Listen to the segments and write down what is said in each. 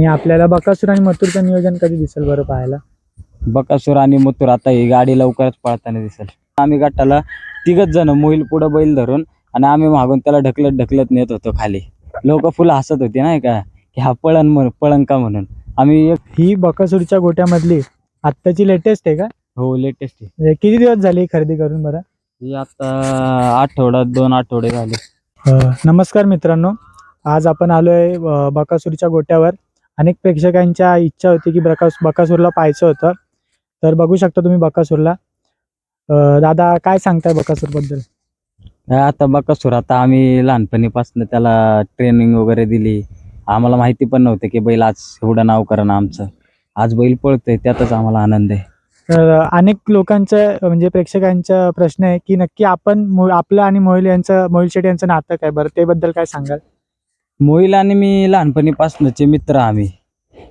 आणि आपल्याला बकासूर आणि मथुरचं नियोजन कधी दिसेल बरं पाहायला? बकासूर आणि मथुर आता ही गाडी लवकरच पळताना दिसेल. आम्ही गटाला तिघच जण मोईल पुढं बैल धरून आणि आम्ही मागून त्याला ढकलत ढकलत नेत होतो खाली. लोक फुलं हसत होती नाही का? की हा पळण म्हणून पळण का म्हणून. आम्ही एक ही बकासूरच्या गोट्यामधली आत्ताची लेटेस्ट आहे का? हो लेटेस्ट आहे. म्हणजे किती दिवस झाले खरेदी करून बरं? ही आता आठवडा दोन आठवडे झाले. अ, नमस्कार मित्रांनो. आज आपण आलो आहे बकासूरच्या गोट्यावर. अनेक प्रेक्षकांच्या इच्छा होती की बकास बकासूरला पाहायचं होतं. तर बघू शकता तुम्ही बकासूरला. दादा काय सांगताय बकासूरबद्दल? काय आता बकासूर आता आम्ही लहानपणीपासून त्याला ट्रेनिंग वगैरे दिली. आम्हाला माहिती पण नव्हतं की बैल आज एवढं नाव करणं आमचं. आज बैल पळतोय त्यातच आम्हाला आनंद आहे. तर अनेक लोकांचं म्हणजे प्रेक्षकांचा प्रश्न आहे की नक्की आपण आपलं आणि मोहिल यांचं मोहिल शेट्टी यांचं नातं काय? बरं ते बद्दल काय सांगाल? मोहिल आणि मी लहानपणीपासूनचे मित्र आम्ही.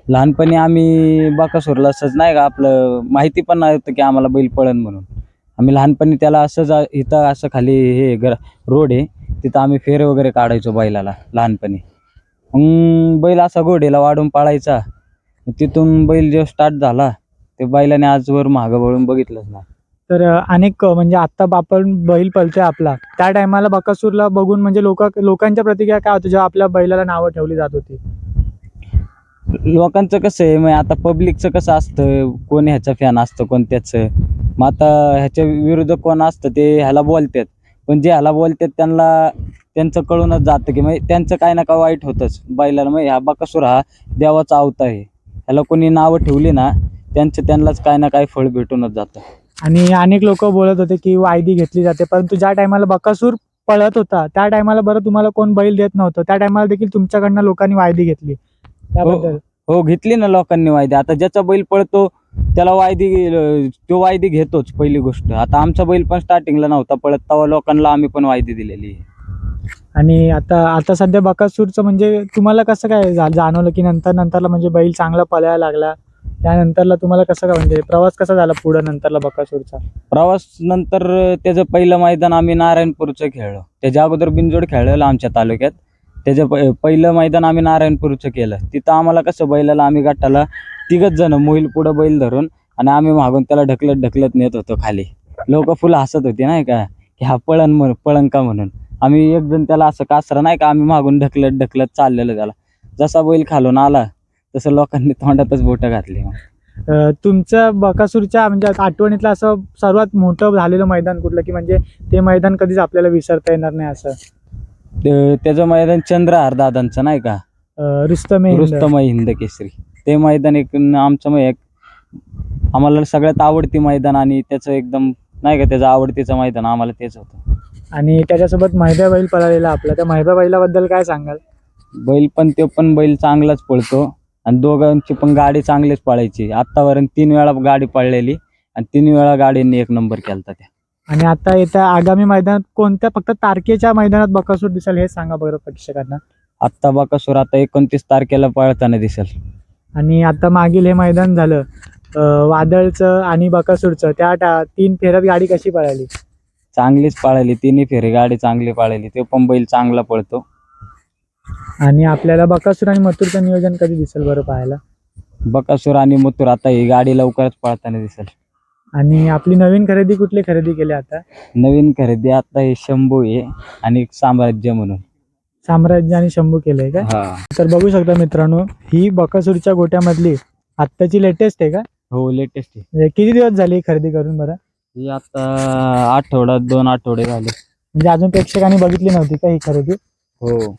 लहानपणी आम्ही बाकासूरला असंच नाही का आपलं माहिती पण नव्हतं की आम्हाला बैल पळण म्हणून. आम्ही लहानपणी त्याला असंच इथं असं खाली हे घर रोड आहे तिथं आम्ही फेरे वगैरे काढायचो बैलाला लहानपणी. मग बैल असा घोडेला वाढून पाळायचा. तिथून बैल जेव्हा स्टार्ट झाला ते बैलाने आजवर मागं वळून बघितलंच ना तर अनेक म्हणजे आत्ता आपण बैल पळतोय आपला. त्या टायमाला बकासूरला बघून म्हणजे लोक लोकांच्या प्रतिक्रिया काय होती जेव्हा आपल्या बैलाला नावं ठेवली जात होती? लोकांचं कसं आहे मग आता पब्लिकचं कसं असतं? कोण ह्याचं फॅन असतं कोण त्याचं? मग आता ह्याच्या विरुद्ध कोण असतं ते ह्याला बोलतात. पण जे ह्याला बोलतात त्यांना त्यांचं कळूनच जातं की म्हणजे त्यांचं काय ना काय वाईट होतंच. बैलाला मग ह्या बकासूर हा देवाचा अवत आहे. ह्याला कोणी नावं ठेवली ना त्यांचं त्यांनाच काय ना काय फळ भेटूनच जातं. आणि अनेक लोक बोलत होते की वायदी घेतली जाते. परंतु ज्या टायमाला बकासूर पळत होता त्या टायमाला बरं तुम्हाला कोण बैल देत नव्हतं. त्या टायमाला देखील तुमच्याकडनं लोकांनी वायदी घेतली. त्याबद्दल. हो घेतली ना लोकांनी वायदी. आता ज्याचा बैल पळतो त्याला वायदी तो वायदी घेतोच पहिली गोष्ट. आता आमचा बैल पण स्टार्टिंगला नव्हता पळत तेव्हा लोकांना आम्ही पण वायदी दिलेली. आहे आणि आता आता सध्या बकासूरचं म्हणजे तुम्हाला कसं काय जाणवलं की नंतर नंतरला म्हणजे बैल चांगला पळायला लागला? त्यानंतरला तुम्हाला कसं काय म्हणजे प्रवास कसा झाला पुढं नंतरला बकासूरचा? प्रवास नंतर त्याचं पहिलं मैदान आम्ही नारायणपूरचं खेळलो. त्याच्या अगोदर बिनजोड खेळलेलं आमच्या तालुक्यात. त्याचं प- पहिलं मैदान आम्ही नारायणपूरचं केलं. तिथं आम्हाला कसं बैलाला आम्ही गटाला तिघच जण मोईल पुढं बैल धरून आणि आम्ही मागून त्याला ढकलत ढकलत नेत होतो खाली. लोक फुलं हसत होती नाही का? की हा पळण म्हण पळण का म्हणून. आम्ही एक जण त्याला असं कासरा नाही का? आम्ही मागून ढकलत ढकलत चाललेलं त्याला. जसा बैल खालून आला तसं लोकांनी तोंडातच बोटं घातली मग. अं, तुमचं बकासूरच्या म्हणजे आठवणीतलं असं सर्वात मोठं झालेलं मैदान कुठलं? की म्हणजे ते मैदान कधीच आपल्याला विसरता येणार नाही असं? ते- त्याचं मैदान चंद्रहार दादांचं नाही का? अं, रुस्तम ए हिंद. रुस्तमय हिंद केसरी. ते मैदान एक न- आमचं मग एक आम्हाला सगळ्यात आवडती मैदान आणि त्याचं एकदम नाही का त्याचं आवडतीचं मैदान आम्हाला तेच होतं. आणि त्याच्यासोबत महिबा बैल पळालेला आपला. त्या महिबा बैलाबद्दल काय सांगाल? बैल पण तो पण बैल चांगलाच पळतो. आणि दोघांची पण गाडी चांगलीच पळायची. आत्तापर्यंत तीन वेळा गाडी पळलेली आणि तीन वेळा गाडीने एक नंबर केलता त्या. आणि आता येत्या आगामी मैदानात कोणत्या फक्त तारखेच्या मैदानात बकासूर दिसेल हे सांगा बरं प्रेक्षकांना. आत्ता बाकासूर आता एकोणतीस तारखेला पळताना दिसेल. आणि आता मागील हे मैदान झालं अं, वादळचं आणि बकासूरचं. त्या टा- तीन फेऱ्यात गाडी कशी पळाली? चांगलीच पाळली तिन्ही फेरी गाडी चांगली पाळली. ते पण बैल चांगला पळतो. आणि आपल्याला बकासूर आणि मथुरचं नियोजन कधी दिसेल बरं पाहायला? बकासूर आणि मथुर आता ही गाडी लवकरच पळताना दिसेल. आणि आपली नवीन खरेदी कुठली खरेदी केली आता? नवीन खरेदी आता हे शंभू आहे आणि एक साम्राज्य म्हणून. साम्राज्य आणि शंभू केलंय का? हा. तर बघू शकता मित्रांनो ही बकासूरच्या गोट्यामधली आत्ताची लेटेस्ट आहे का? हो लेटेस्ट आहे. म्हणजे किती दिवस झाली खरेदी करून बरं? ही आता आठवडा दोन आठवडे झाले. म्हणजे अजून प्रेक्षकांनी बघितली नव्हती का ही खरेदी? हो.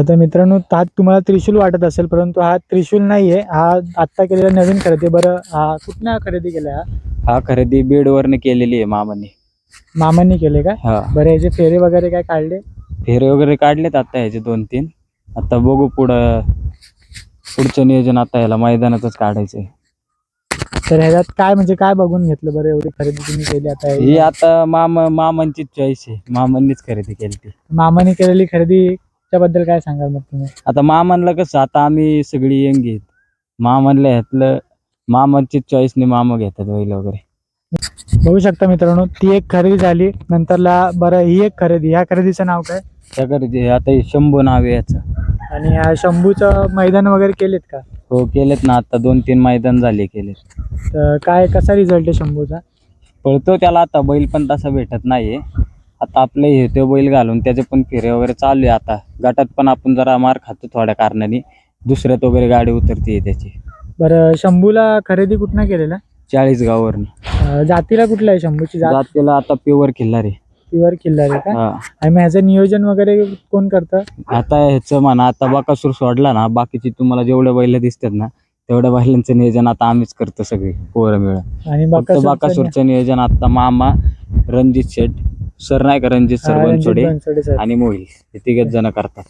तर मित्रांनो हा तुम्हाला त्रिशूल वाटत असेल परंतु हा त्रिशूल नाहीये. हा आत्ता केलेला नवीन खरेदी. बरं हा कुठल्या खरेदी केलाय हा? हा खरेदी बेडवरने केलेली आहे मामाने. मामांनी केले का? हा. बरं याचे फेरे वगैरे काय काढले? फेरे वगैरे काढलेत आता ह्याचे दोन तीन आता बघू पुढं पुढचं नियोजन आता ह्याला मैदानातच काढायचंय तर ह्याच्यात काय म्हणजे काय बघून घेतलं बरं एवढी खरेदी तुम्ही केली आता? ही आता मामा मामांचीच चॉईस आहे. मामांनीच खरेदी केली ती. मामाने केलेली खरेदी त्याबद्दल काय सांगाल मग तुम्ही? आता मामांना कसं आता आम्ही सगळी यंग आहेत मामांना ह्यातलं मामांचीच चॉईसने मामा घेतात बैल वगैरे. बघू शकता मित्रांनो ती एक खरेदी झाली नंतरला बरं ही एक खरेदी ह्या खरेदीचं नाव काय? त्याकडे जे आता हे शंभू नाव आहे याचं. आणि ह्या शंभूचं मैदान वगैरे केलेत का? हो केलेत ना आता दोन तीन मैदान झाले केलेत. तर काय कसा रिझल्ट आहे शंभूचा? पळतो त्याला आता बैल पण तसा भेटत नाहीये. आता आपलं हे तो बैल घालून त्याचे पण फेरे वगैरे चालू आहे आता. गटात पण आपण जरा मार खातो थोड्या कारणाने. दुसऱ्यात वगैरे गाडी उतरते त्याची. बरं शंभूला खरेदी कुठनं केलेला? चाळीस गावावरनं अं, जातीला कुठला आहे शंभूची जात? जातीला आता प्युअर खिल्लार आहे. प्युअर किल्ला आहे का? हा. आणि मग ह्याचं नियोजन वगैरे कोण करतं? आता ह्याचं म्हणा आता बाकासूर सोडला ना बाकीची तुम्हाला जेवढ्या बैल दिसतात ना तेवढ्या बैलांचं नियोजन आता आम्हीच करतो सगळे पोरं मिळून आणि फक्त बकासूरचं बाकासूरचं नियोजन आता मामा रणजित शेठ सर नाही का रणजित सर बनसोडे. आणि मोहिल हे तिघच जण करतात.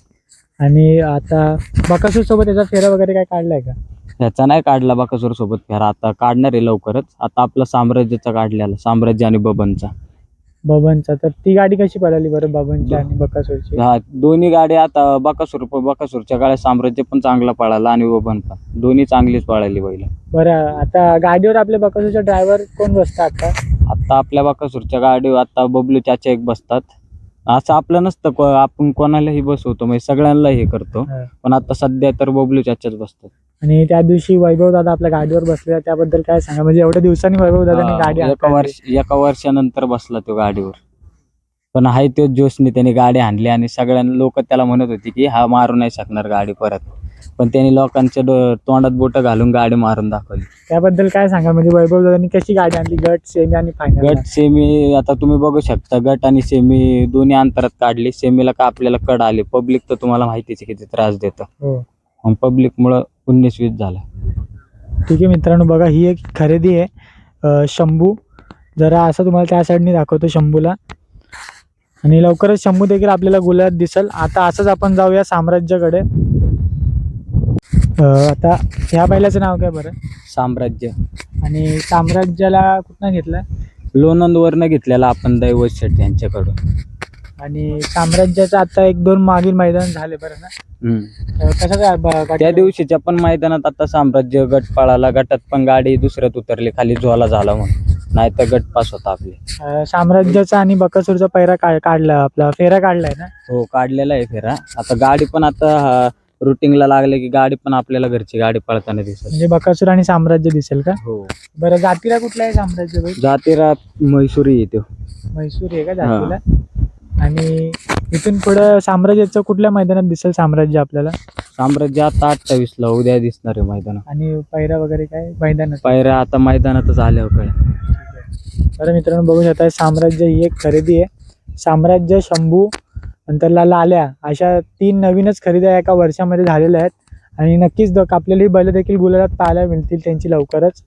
आणि आता बकासूर सोबत त्याचा फेरा वगैरे काय काढलाय का? ह्याचा नाही काढला बाकासूर सोबत फेरा आता काढणार आहे लवकरच. आता आपला साम्राज्याचा काढलेला साम्राज्य आणि बबनचा. बबनचा. तर ती गाडी कशी पळाली बरं बबनची आणि बकासूरची? हा दोन्ही गाड्या आता बकासूर बकासूरच्या गाड्या साम्राज्य पण चांगला पळाला आणि बबन पण. दोन्ही चांगलीच पळाली बैल. बरं आता गाडीवर आपल्या बकासूरचा ड्रायव्हर कोण बसतं आता? आता आपल्या बाकासूरच्या गाडीवर आता बबलू चाचा एक बसतात. असं आपलं नसतं को- आपण कोणालाही बसवतो म्हणजे सगळ्यांना हे करतो. हा. पण आता सध्या तर बबलू चाचाच बसतात. आणि त्या दिवशी वैभव दादा आपल्या गाडीवर बसले त्याबद्दल काय सांगा? म्हणजे एवढ्या दिवसांनी वैभव दादाने गाडी हा, एका हाताळली. वर्ष एका वर्षानंतर बसला तो गाडीवर. पण आहे तोच जोशने त्याने गाडी आणली आणि सगळ्यांना लोक त्याला म्हणत होती की हा मारू नाही शकणार गाडी परत. पण त्यांनी लोकांच्या डो- तोंडात बोट घालून गाडी मारून दाखवली. त्याबद्दल काय सांगा? म्हणजे वैभव दादांनी कशी गाडी आणली? गट सेमी आणि फायनल गट सेमी आता तुम्ही बघू शकता गट आणि सेमी दोन्ही अंतरात काढली. सेमीला का आपल्याला कड आली? पब्लिक तर तुम्हाला माहितीच आहे किती त्रास देतं. हो. मग पब्लिकमुळं उन्नीस वीस झाला. ठीक आहे मित्रांनो बघा ही एक खरेदी आहे. अं, शंभू. जरा असं तुम्हाला त्या साईडनी दाखवतो शंभूला. आणि लवकरच शंभू देखील आपल्याला गुलाबात दिसेल. आता असंच आपण जाऊया साम्राज्याकडे. आता ह्या बैलाचं नाव काय बरं? साम्राज्य. आणि साम्राज्याला कुठनं घेतलं? लोणंदवरनं घेतलेला आपण दैवत शेट यांच्याकडून. आणि साम्राज्याचं आता एक दोन मागील मैदान झाले बरं ना? हम्म. अं, कसं काय ब- गाडी- त्या दिवशीच्या पण मैदानात आता साम्राज्य गट पळाला गटात पण गाडी दुसऱ्यात उतरली खाली झोला झाला म्हणून. नाही तर गट पास होता आपले. अं, साम्राज्याचा आणि बकासूरचा पैरा का काढला आपला फेरा काढलाय ना? हो काढलेला आहे फेरा. आता गाडी पण आता रुटीनला लागले की गाडी पण आपल्याला घरची गाडी पळताना दिसत. म्हणजे बकासूर आणि साम्राज्य दिसेल का? हो. बरं जातीला कुठला आहे साम्राज्य बैल जातीरा म्हैसुरी येतो. म्हैसूर आहे का जातीला? आणि इथून पुढं साम्राज्याचं कुठल्या मैदानात दिसेल साम्राज्य आपल्याला? साम्राज्य आता अठ्ठावीस ला उद्या दिसणार आहे मैदानात. आणि पैरा वगैरे काय? मैदानात? पायऱ्या आता मैदानातच आल्या कळ बरं मित्रांनो बघू शकता साम्राज्य ही एक खरेदी आहे. साम्राज्य शंभू नंतरला लाल्या अशा तीन नवीनच खरेद्या एका वर्षामध्ये झालेल्या आहेत. आणि नक्कीच द कापलेली बैल देखील गुलाबात पाहायला मिळतील त्यांची लवकरच.